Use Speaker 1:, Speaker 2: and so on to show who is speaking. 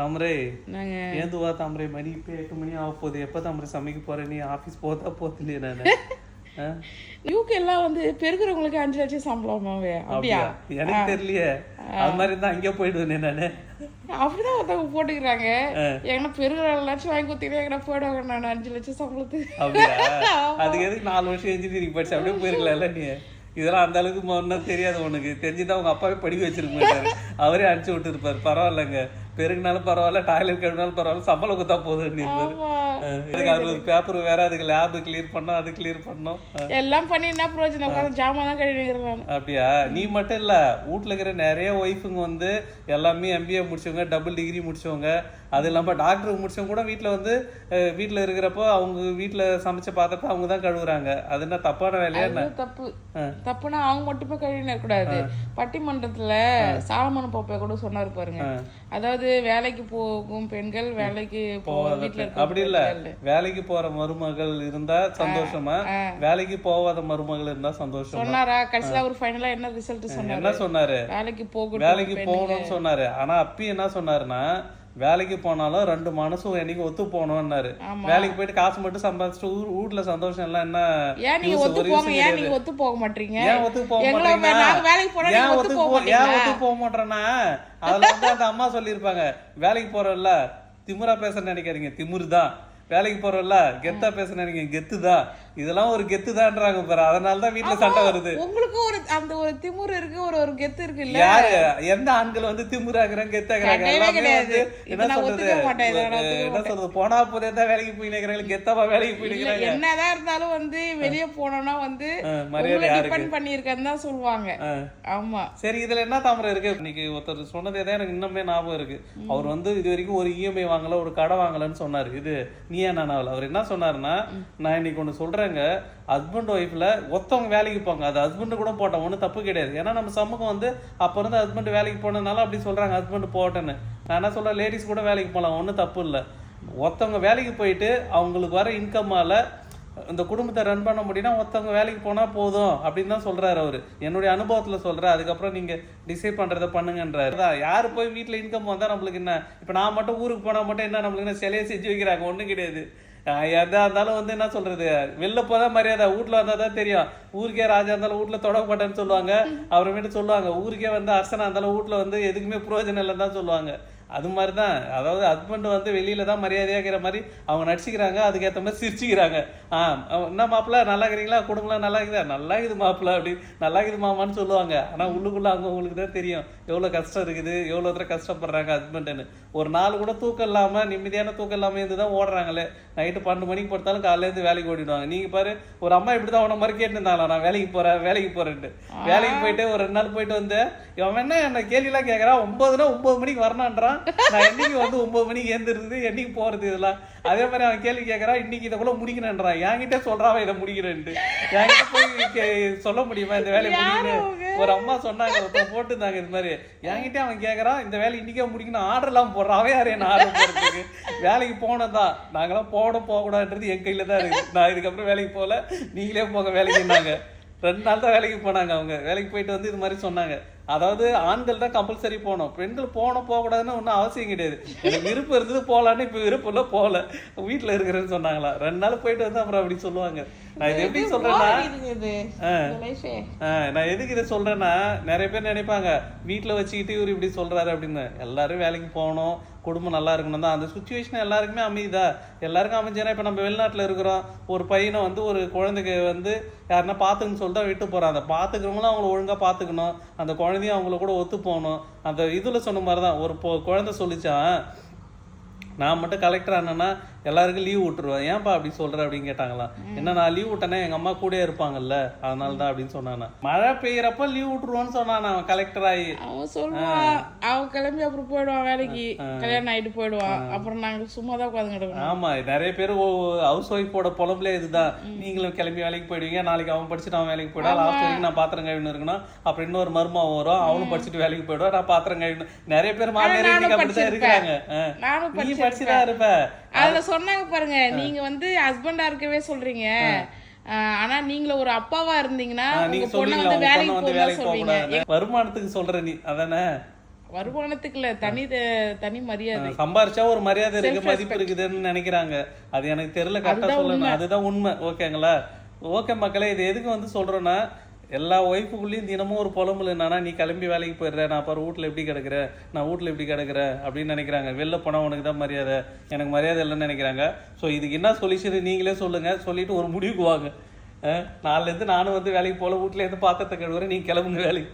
Speaker 1: தாமரை. ஏந்துவா தாமரை மணி இப்போ எட்டு மணி ஆக போகுது. எப்போ தாமரை சமைக்க போற? நீ ஆஃபீஸ் போதா போதில்லையே நான்.
Speaker 2: எல்லாம் வந்து பெருக்கிறவங்களுக்கு அஞ்சு லட்சம் சம்பளமாவே அப்படியா?
Speaker 1: எனக்கு தெரியலையே. அது மாதிரி இருந்தா அங்கே போயிடுவேனே நானு.
Speaker 2: அப்படிதான் ஒருத்தவங்க போட்டுக்கிறாங்க. எங்கன்னா பெருகிற லட்சம் வாங்கி கொடுத்தீங்கன்னா எங்கன்னா போயிடுவாங்க நான் அஞ்சு லட்சம் சம்பளத்துக்கு.
Speaker 1: அப்படியா? அதுக்கு எதுக்கு நாலு வருஷம் இன்ஜினியரிங் படிச்சு அப்படியே போயிருக்கலாம்ல நீ? இதெல்லாம் அந்த அளவுக்கு தெரியாது உனக்கு. தெரிஞ்சுதான் உங்க அப்பாவே படிக்க வச்சிருக்க மாட்டாரு. அவரே அனுப்பிச்சு விட்டு இருப்பாரு பரவாயில்லைங்க. பெருகினாலும் பரவாயில்ல டாய்லெட் கழுவினாலும் பரவாயில்ல சம்பளம் கொடுத்தா
Speaker 2: ஆமா.
Speaker 1: இதுக்கு அது பேப்பர் வேற அதுக்கு லேப் கிளியர் பண்ணோம் அது கிளியர் பண்ணோம்.
Speaker 2: எல்லாம் பண்ணி என்ன பிரயோஜனம் உட்காந்து ஜாமான் தான் நான்
Speaker 1: அப்படியா? நீ மட்டும் இல்ல வீட்ல இருக்கிற நிறைய ஒய்ஃபுங்க வந்து எல்லாமே எம்பிஏ முடிச்சவங்க டபுள் டிகிரி முடிச்சவங்க அது இல்லாம டாக்டர் முடிச்சவங்க கூட வீட்ல வந்து வீட்ல இருக்கிறப்போ அவங்க வீட்ல சமைச்ச பாத்திரத்தை அவங்க தான் கழுவுறாங்க. அது என்ன தப்பான வேலையா என்ன?
Speaker 2: தப்பு. தப்புனா அவங்க மட்டுமே கழுவின கூடாது. பட்டிமன்றத்துல சாலமன் பாப்பா கூட சொன்னாரு பாருங்க. அதாவது வேலைக்கு போகும் பெண்கள் வேலைக்கு போ வீட்டுல இருக்க
Speaker 1: அப்படி இல்ல. வேலைக்கு போற மருமகள் இருந்தா சந்தோஷமா? வேலைக்கு போகாத மருமகள் இருந்தா சந்தோஷம்?
Speaker 2: சொன்னாரா? கடைசியில அவர் ஃபைனலா என்ன ரிசல்ட் சொன்னாரு
Speaker 1: என்ன சொன்னாரு?
Speaker 2: வேலைக்கு போகட்டும்
Speaker 1: வேலைக்கு போகணும்னு சொன்னாரு. ஆனா அப்பி என்ன சொன்னாருன்னா வேலைக்கு போனாலும் ரெண்டு மனசும் என்னைக்கு ஒத்து போகணும்னாரு. வேலைக்கு போயிட்டு காசு மட்டும் சம்பாதிச்சுட்டு ஊர் வீட்ல சந்தோஷம் எல்லாம் என்ன
Speaker 2: ஏன் நீங்க? ஒத்து
Speaker 1: ஒரு
Speaker 2: போங்க?
Speaker 1: use
Speaker 2: ஏன்
Speaker 1: கிடையாது.
Speaker 2: நீங்க ஒத்து போக மாட்டீங்க?
Speaker 1: ஏன் ஒத்து போக
Speaker 2: வேலைக்கு போனா
Speaker 1: ஏன் ஒத்து
Speaker 2: போக
Speaker 1: ஏன் ஒத்து போக மாட்டேன்னா அதுல வந்து அந்த அம்மா சொல்லியிருப்பாங்க. வேலைக்கு போறோம்ல திமிரா பேச நினைக்காதீங்க. திமிரு தான் வேலைக்கு போறோம்ல கெத்தா பேச நினைக்கிறீங்க கெத்து தான் இதெல்லாம் ஒரு கெத்து தான்றாங்க பாரு. அதனால தான் வீட்டுல சண்டை வருது.
Speaker 2: உங்களுக்கு ஒரு அந்த ஒரு திமிரு இருக்கு ஒரு ஒரு கெத்து இருக்கு இல்ல
Speaker 1: யாரு? எந்த ஆண்கள் வந்து திமுறாக்குறாங்க கெத்தாக்குறாங்க எல்லாமே என்ன சொல்றது? என்ன சொல்றது? போனா போதே தான் வேலைக்கு போய் நிக்கிறாங்க கெத்தாவா வேலைக்கு போய் நிக்கிறாங்க
Speaker 2: என்னதான் இருந்தாலும் வந்து வெளிய போனோம்னா வந்து
Speaker 1: மரியாதை?
Speaker 2: டிபெண்ட் பண்ணியிருக்கேன்னு தான் சொல்லுவாங்க. ஆமா.
Speaker 1: சரி இதுல என்ன தாமரை இருக்கு? இன்னைக்கு ஒருத்தர் சொன்னதே தான் எனக்கு இன்னுமே ஞாபகம் இருக்கு. அவர் வந்து இது வரைக்கும் ஒரு இஎம்ஐ வாங்கல ஒரு கடை வாங்கலன்னு சொன்னாரு. இது நீ ஏன் நானாவில். அவர் என்ன சொன்னாருன்னா நான் இன்னைக்கு ஒண்ணு சொல்றேங்க ஹஸ்பண்ட் ஒய்ஃப்ல ஒருத்தவங்க வேலைக்கு போங்க. அது ஹஸ்பண்டு கூட போட்டோம் ஒன்றும் தப்பு கிடையாது. ஏன்னா நம்ம சமூகம் வந்து அப்போ இருந்து ஹஸ்பண்ட் வேலைக்கு போனதுனால அப்படி சொல்கிறாங்க ஹஸ்பண்ட் போட்டேன்னு. நான் என்ன சொல்கிறேன் லேடிஸ் கூட வேலைக்கு போகலாம் ஒன்றும் தப்பு இல்லை. ஒருத்தவங்க வேலைக்கு போயிட்டு அவங்களுக்கு வர இன்கம்மால் இந்த குடும்பத்தை ரன் பண்ண முடியும்னா ஒருத்தவங்க வேலைக்கு போனால் போதும் அப்படின்னு தான் சொல்கிறாரு அவர். என்னுடைய அனுபவத்தில் சொல்கிறார் அதுக்கப்புறம் நீங்கள் டிசைட் பண்ணுறத பண்ணுங்கன்றாரு. தான் யார் போய் வீட்டில் இன்கம் வந்தால் நம்மளுக்கு என்ன? இப்போ நான் மட்டும் ஊருக்கு போனால் மட்டும் என்ன நம்மளுக்கு என்ன சிலையை செஞ்சு வைக்கிறாங்க? ஒன்றும் கிடையாது. ஆஹ் எதா இருந்தாலும் வந்து என்ன சொல்றது? வெளில போதான் மரியாதை வீட்ல வந்தா தான் தெரியும். ஊருக்கே ராஜா இருந்தாலும் வீட்ல தொடங்க மாட்டேன்னு சொல்லுவாங்க. அப்புறமேட்டு சொல்லுவாங்க. ஊருக்கே வந்து அரசனா இருந்தாலும் வீட்ல வந்து எதுக்குமே பிரயோஜனம் இல்லைன்னு தான் சொல்லுவாங்க. அது மாதிரி தான் அதாவது ஹஸ்பண்ட் வந்து வெளியில தான் மரியாதையாகிற மாதிரி அவங்க நடிச்சுக்கிறாங்க அதுக்கேற்ற மாதிரி சிரிச்சுக்கிறாங்க. ஆ என்ன மாப்பிள்ள? நல்லா இருக்கிறீங்களா? குடும்பம்லாம் நல்லா இருக்குதா? நல்லா இருக்குது மாப்பிள்ள அப்படி நல்லா இருக்குது மாமான்னு சொல்லுவாங்க. ஆனா உள்ளுக்குள்ள அவங்க உங்களுக்கு தான் தெரியும். எவ்வளவு கஷ்டம் இருக்குது எவ்வளவு தூரம் கஷ்டப்படுறாங்க ஹஸ்பண்ட்னு ஒரு நாள் கூட தூக்கம் இல்லாம நிம்மதியான தூக்கம் இல்லாம இருந்து தான் ஓடுறாங்களே. நைட்டு பன்னெண்டு மணிக்கு படுத்தாலும் காலையில இருந்து வேலைக்கு ஓடிடுவாங்க. நீங்க பாரு ஒரு அம்மா இப்படிதான் உன மாதிரி கேட்டுருந்தாங்களா நான் வேலைக்கு போறேன் வேலைக்கு போறேன்ட்டு. வேலைக்கு போயிட்டு ஒரு ரெண்டு நாள் போயிட்டு வந்து இவன் என்ன என்ன கேள்விலாம் கேட்கறான் ஒன்பதுனா ஒன்பது மணிக்கு வரணுன்றான் நான் என்னைக்கு வந்து ஒன்பது மணிக்கு ஏந்திருது என்னைக்கு போறது இதெல்லாம்? அதே மாதிரி அவன் கேள்வி கேட்கறான் இன்னைக்கு இதை கூட முடிக்கணுன்றான் என்கிட்ட சொல்றான் இதை முடிக்கிறேன்ட்டு. என்கிட்ட போய் சொல்ல முடியுமா இந்த வேலையை முடிக்கணும் ஒரு அம்மா சொன்னாங்க ஒருத்தன் போட்டுருந்தாங்க இது மாதிரி. என்கிட்ட அவன் கேட்கறான் இந்த வேலை இன்னைக்கே முடிக்கணும் ஆர்டர் எல்லாம் போடுறான் அவன் யாரு என்ன ஆர்டர் போடுறதுக்கு? வேலைக்கு போனதான் நாங்களாம் போகணும் போகக்கூடாதுன்றது என் கையில தான் இருக்கு. நான் இதுக்கப்புறம் வேலைக்கு போகல. நீங்களே போங்க வேலைக்குன்னாங்க ரெண்டு நாள் தான் வேலைக்கு போனாங்க அவங்க. வேலைக்கு போயிட்டு வந்து இது மாதிரி சொன்னாங்க. அதாவது ஆண்கள் தான் கம்பல்சரி போகணும். பெண்கள் போகணும் போகக்கூடாதுன்னு ஒன்றும் அவசியம் கிடையாது. எனக்கு விருப்பம் இருந்தது போகலான்னு இப்போ விருப்பம் இல்லை போகல. வீட்டில் இருக்கிறேன்னு சொன்னாங்களா. ரெண்டு நாள் போயிட்டு வந்து அப்புறம் அப்படி சொல்லுவாங்க. நான் இது எப்படி சொல்றேன்னா நான் எதுக்கு இதை சொல்றேன்னா நிறைய பேர் நினைப்பாங்க வீட்டில் வச்சுக்கிட்டு இவர் இப்படி சொல்றாரு அப்படின்னு. எல்லாரும் வேலைக்கு போகணும் குடும்பம் நல்லா இருக்கணும் தான். அந்த சுச்சுவேஷன் எல்லாருக்குமே அமையுதா? எல்லாருக்கும் அமைஞ்சுனா இப்போ நம்ம வெளிநாட்டில் இருக்கிறோம். ஒரு பையனை வந்து ஒரு குழந்தைக்கு வந்து யாருன்னா பார்த்துக்குன்னு சொல்லிட்டு விட்டு போகிறான் அந்த பார்த்துக்கிறவங்களும் அவங்கள ஒழுங்காக பார்த்துக்கணும் அந்த குழந்தையும் அவங்கள கூட ஒத்து போகணும். அந்த இதில் சொன்ன மாதிரி தான் ஒரு பொ- குழந்தை சொல்லிச்சான் நான் மட்டும் கலெக்டர் ஆனேன்னா எல்லாருக்கும் லீவ் விட்டுருவேன் ஏன்பா அப்படி சொல்ற அப்படின்னு கேட்டாங்களாம் என்ன நான் லீவ் விட்டேன்னா எங்க அம்மா கூடயே இருப்பாங்கல்ல. அதனால தான் அப்படின்னு சொன்னானா. மழை பெய்யறப்ப லீவ் விட்டுருவான்னு சொன்னான் அவன் கலெக்டர் ஆகி
Speaker 2: அவன் சொல்லுவான் அவன் கிளம்பி அப்புறம் போயிடுவான் வேலைக்கு. கல்யாணம் ஆயிட்டு போயிடுவான். அப்புறம் நாங்க சும்மா தான் உட்காந்து கிடக்கணும்
Speaker 1: ஆமா நிறைய பேர் ஹவுஸ் ஒய்ஃபோட புலம்புல இதுதான். நீங்களும் கிளம்பி வேலைக்கு போயிடுவீங்க. நாளைக்கு அவன் படிச்சுட்டு அவன் வேலைக்கு போயிடா லாஸ்ட் வரைக்கும் நான் பாத்திரம் கழுவின்னு இருக்கணும். அப்புறம் இன்னொரு மருமம் வரும். அவனும் படிச்சுட்டு வேலைக்கு போயிடுவா. நான் பாத்திரம் கழுவினு நிறைய பேர் மாமியார் அப்படிதான்.
Speaker 2: நானும்
Speaker 1: நீ. படிச்சுதான் இருப்ப.
Speaker 2: அதுல சொன்னாங்க பாருங்க நீங்க வந்து ஹஸ்பண்டா இருக்கவே சொல்றீங்க. ஆனா நீங்கள ஒரு அப்பாவா இருந்தீங்கன்னா
Speaker 1: நீங்க
Speaker 2: பொண்ணை வந்து வேலைக்கு
Speaker 1: போக
Speaker 2: சொல்றீங்க.
Speaker 1: வருமானத்துக்கு சொல்ற நீ அதானே?
Speaker 2: வருமானத்துக்கு இல்ல தனி தனி மரியாதை.
Speaker 1: சம்பாரிச்சா ஒரு மரியாதை இருக்கு மதிப்பு இருக்குதுன்னு நினைக்கிறாங்க. அது எனக்கு தெரியல கரெக்டா சொல்லணும். அதுதான் உண்மை. ஓகேங்களா? ஓகே மக்களே இது எதுக்கு வந்து சொல்றேன்னா எல்லா ஒய்ஃபுக்குள்ளேயும் தினமும் ஒரு புலம்புல என்னன்னா நீ கிளம்பி வேலைக்கு போயிடுற நான் பாரு வீட்ல எப்படி கிடக்குற நான் வீட்டில் எப்படி கிடக்குற அப்படின்னு நினைக்கிறாங்க. வெளில போனால் உனக்கு தான் மரியாதை. எனக்கு மரியாதை இல்லைன்னு நினைக்கிறாங்க. ஸோ இதுக்கு என்ன சொல்யூஷன் நீங்களே சொல்லுங்கள் சொல்லிட்டு ஒரு முடிவுக்கு வாங்க. நாலுலேருந்து நானும் வந்து வேலைக்கு போல வீட்ல இருந்து பாத்திரத்தை கழுவுறேன் நீ கிளம்புங்க வேலைக்கு.